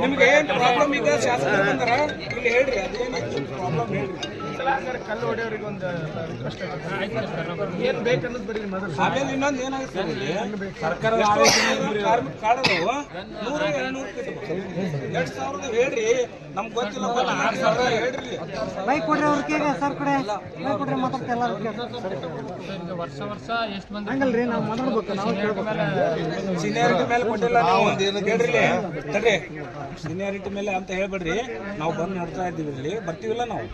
ನಿಮ್ಗೆ ಏನ್ ಪ್ರಾಬ್ಲಮ್ ಈಗ ಶಾಸಕರು ಬಂದಾರ? ಇಲ್ಲಿ ಹೇಳ್ರಿ ಅದೇನು ಪ್ರಾಬ್ಲಮ್ ಹೇಳ್ರಿ. ಕಲ್ಲು ಹೊಡೆಯೋರಿಗೆ ಒಂದು ರಿಕ್ವೆಸ್ಟ್ ಏನು ಬೇಕನ್ನೋದು ಬರೀ ಮೊದಲು ಆಮೇಲೆ ಇನ್ನೊಂದು ಏನಾಗುತ್ತೆ ಇಲ್ಲಿ? ಸರ್ಕಾರದ ಕಾರ್ಮಿಕ ಕಾರ್ಡ್ ಅದಾವ? ನೂರ ಎರಡು ಸಾವಿರದ ಹೇಳ್ರಿ. ನಮ್ಗೆ ಗೊತ್ತಿಲ್ಲ ಬಲ್ಲ ಆರು ಸಾವಿರ ಹೇಳ್ರಿ. ಬೈಕ್ ಕೊಡ್ರಿ ಅವ್ರಿಗೆ ಸರ್ ಕಡೆ. ಬೈಕ್ ಕೊಡ್ರಿ ಮಾತಾಡ್ತಾ ಎಲ್ಲರೂ ವರ್ಷ ವರ್ಷ ಎಷ್ಟು ಮಂದಿ ಹಂಗಲ್ರಿ ನಾವು ಮಾತಾಡ್ಬೇಕು ನಾವು ಕೇಳ್ಬೇಕು. ಸೀನಿಯಾರಿಟಿ ಮೇಲೆ ಕೊಟ್ಟಿಲ್ಲ ನೀವು. ಹೇಳ್ರಿ ತಡ್ರಿ. ಸೀನಿಯಾರಿಟಿ ಮೇಲೆ ಅಂತ ಹೇಳ್ಬೇಡ್ರಿ. ನಾವು ಬಂದು ನೋಡ್ತಾ ಇದ್ದೀವಿ ಇಲ್ಲಿ. ಬರ್ತೀವಿಲ್ಲ ನಾವು.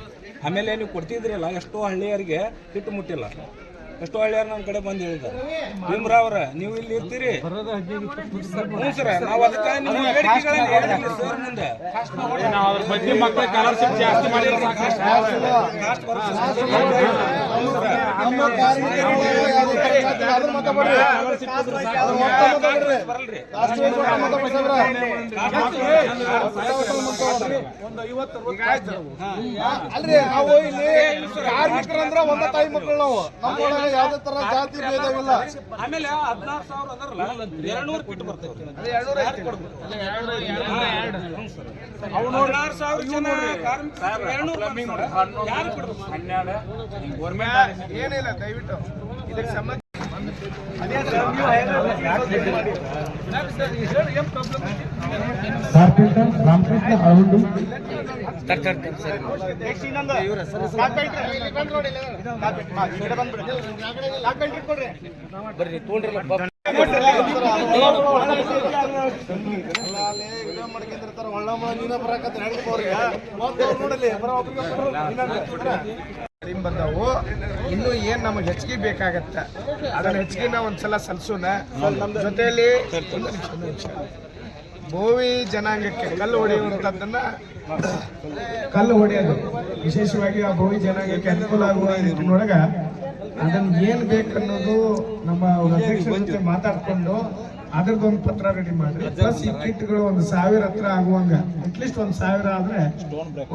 ಆಮೇಲೆ ನೀವು ಕೊಡ್ತಿದ್ರಲ್ಲ ಎಷ್ಟೋ ಹಳ್ಳಿಯರಿಗೆ ಹಿಟ್ಟು ಮುಟ್ಟಿಲ್ಲ. ಎಷ್ಟೋ ಹಳ್ಳಿಯರು ನಮ್ಮ ಕಡೆ ಬಂದು ಹೇಳಿದ್ದಾರೆ. ಭೀಮರಾವ್ ಅವ್ರ ನೀವು ಇಲ್ಲಿ ಇರ್ತೀರಿ. ಹ್ಞೂ ಸರ್ ನಾವು ಅದಕ್ಕೆ ನಿಮ್ಮ ಬೇಡಿಕೆಗಳನ್ನ ಹೇಳಿದ್ವಿ ಸರ್ ಮುಂದೆ. ಕಾಸ್ಟ್ ಬರಲ್ರಿ ಅಲ್ರಿ ನಾವು ಇಲ್ಲಿ ಕಾರ್ಮಿಕರಂದ್ರ ಒಂದ ತಾಯಿ ಮಕ್ಕಳು ನಾವು. ನಮ್ಮೊಳಗೆ ಯಾವ್ದೇ ತರ ಜಾತಿ ಭೇದವಿಲ್ಲ. ಆಮೇಲೆ ಹದಿನಾರು ಸಾವಿರ ಅದರಲ್ಲ ಎರಡ್ನೂರು ಕಿಟ್ ಹದಿನಾರು ಸಾವಿರ ಜನ ಕೊಡ್ಬೇಕು? ಹನ್ನೆರಡು. ಏನಿಲ್ಲ ದಯವಿಟ್ಟು. ಇದಕ್ಕೆ ಸಂಬಂಧ ಕಾರ್ಪೆಂಟರ್ ರಾಮಕೃಷ್ಣ ಅರವಿಂದು ಮಾಡ್ಕೊಂಡಿರ್ತಾರ ಒಳ್ಳ ನೀನ ಬರಾಕತ್ತ ನೋಡಲಿ ಬರೋ ಕಡಿಮೆ ಬಂದವು. ಇನ್ನು ಏನ್ ನಮಗೆ ಹೆಚ್ಚಿಗೆ ಬೇಕಾಗತ್ತ? ಅದನ್ನ ಹೆಚ್ಚಿಗೆ ನಾವು ಒಂದ್ಸಲ ಸಲ್ಸೋಣ ಜೊತೆಯಲ್ಲಿ ಒಂದು ಜನಾಂಗಕ್ಕೆ ಕಲ್ಲು ಹೊಡೆಯುವಂಥದ್ದನ್ನ ಕಲ್ಲು ಹೊಡೆಯೋದು. ವಿಶೇಷವಾಗಿ ಆ ಬೋವಿ ಜನಾಂಗಕ್ಕೆ ಅನುಕೂಲ ಆಗುವ ಅದನ್ನ ಏನ್ ಬೇಕನ್ನೋದು ನಮ್ಮ ಅಧ್ಯಕ್ಷರ ಜೊತೆ ಮಾತಾಡ್ಕೊಂಡು ಅದ್ರದ್ದೊಂದು ಪತ್ರ ರೆಡಿ ಮಾಡಿ ಪ್ಲಸ್ ಈ ಕಿಟ್ಗಳು ಒಂದು ಸಾವಿರ ಹತ್ರ ಆಗುವಂಗ. ಅಟ್ಲೀಸ್ಟ್ ಒಂದು ಸಾವಿರ ಆದ್ರೆ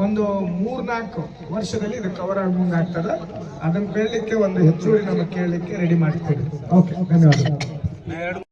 ಒಂದು ಮೂರ್ನಾಲ್ಕು ವರ್ಷದಲ್ಲಿ ಇದು ಕವರ್ ಆಗುವಂಗ ಆಗ್ತದ. ಅದನ್ನ ಕೇಳಲಿಕ್ಕೆ ಒಂದು ಹೆಚ್ಚುವರಿ ನಮ್ಮ ಕೇಳಲಿಕ್ಕೆ ರೆಡಿ ಮಾಡ್ತೀವಿ. ಓಕೆ ಧನ್ಯವಾದ